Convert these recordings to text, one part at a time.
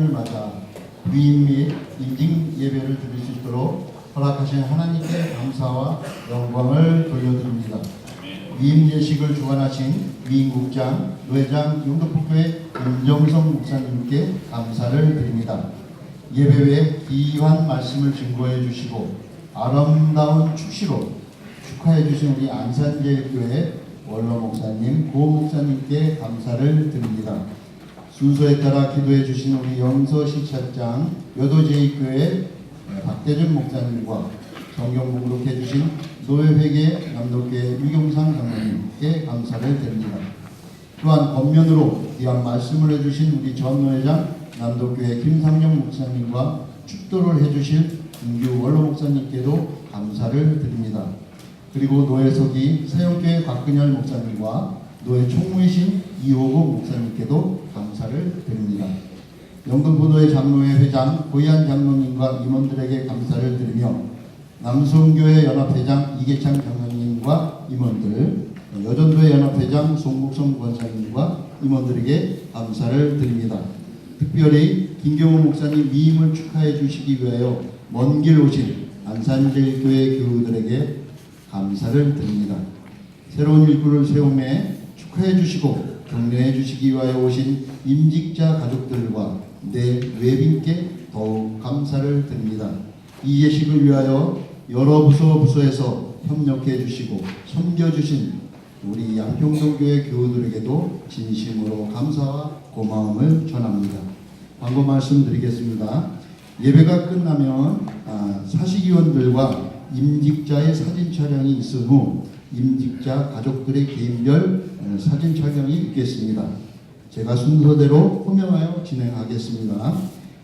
을 맞아 위임 및 인증 예배를 드릴 수 있도록 허락하신 하나님께 감사와 영광을 돌려드립니다. 위임 예식을 주관하신 위임국장, 노회장, 영덕북교회 김정성 목사님께 감사를 드립니다. 예배 외 귀한 말씀을 증거해 주시고 아름다운 축시로 축하해 주신 우리 안산제일교회 원로 목사님, 고 목사님께 감사를 드립니다. 순서에 따라 기도해 주신 우리 영서 시찰장 여도제일교회 박대준 목사님과 성경 목록해 주신 노예회계 남도교회 유경상 장로님께 감사를 드립니다. 또한 겉면으로 귀한 말씀을 해주신 우리 전노회장 남도교회 김상영 목사님과 축도를 해주실 김규 원로 목사님께도 감사를 드립니다. 그리고 노예석이 세영교회 곽근열 목사님과 노예 총무이신 이호구 목사님께도 감사를 드립니다. 영등포도의 장로회 회장 고이한 장로님과 임원들에게 감사를 드리며 남성교회 연합회장 이계창 장로님과 임원들, 여전도회 연합회장 송국성 권사님과 임원들에게 감사를 드립니다. 특별히 김경호 목사님 위임을 축하해 주시기 위하여 먼 길 오신 안산제일교회 교우들에게 감사를 드립니다. 새로운 일구를 세움에 축하해 주시고 격려해 주시기 위하여 오신 임직자 가족들과 내 외빈께 더욱 감사를 드립니다. 이 예식을 위하여 여러 부서 부서에서 협력해 주시고 섬겨 주신 우리 양평동교회 교우들에게도 진심으로 감사와 고마움을 전합니다. 광고 말씀드리겠습니다. 예배가 끝나면 아, 사식위원들과 임직자의 사진 촬영이 있은 후 임직자 가족들의 개인별 어, 사진 촬영이 있겠습니다. 제가 순서대로 호명하여 진행하겠습니다.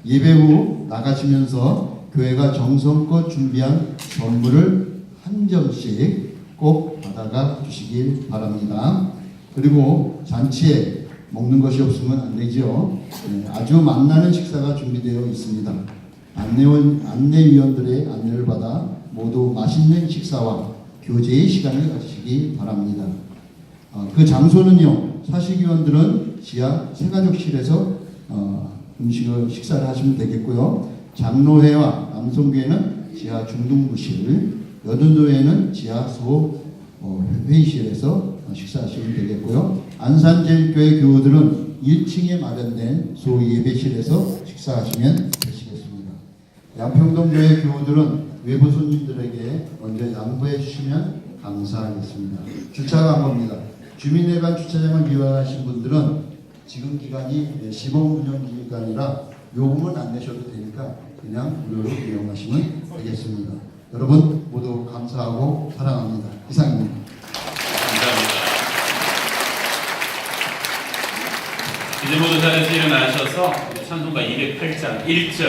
예배 후 나가시면서 교회가 정성껏 준비한 선물을 한 점씩 꼭 받아가 주시길 바랍니다. 그리고 잔치에 먹는 것이 없으면 안 되죠. 네, 아주 만나는 식사가 준비되어 있습니다. 안내원, 안내위원들의 안내를 받아 모두 맛있는 식사와 교제의 시간을 가지시기 바랍니다. 어, 그 장소는요, 사식위원들은 지하 세가족실에서 어, 음식을 식사를 하시면 되겠고요. 장로회와 남성교회는 지하 중등부실, 여든도회는 지하 소 어, 식사하시면 되겠고요. 안산제일교회 교우들은 1층에 마련된 소 예배실에서 식사하시면. 양평동교회 교우들은 외부 손님들에게 먼저 양보해 주시면 감사하겠습니다. 주차 광고입니다. 주민회관 주차장을 이용하신 분들은 지금 기간이 시범 운영 기간이라 요금은 안 내셔도 되니까 그냥 무료로 이용하시면 되겠습니다. 여러분 모두 감사하고 사랑합니다. 이상입니다. 감사합니다. 이제 모두 자리에서 일어나셔서 찬송가 208장 1절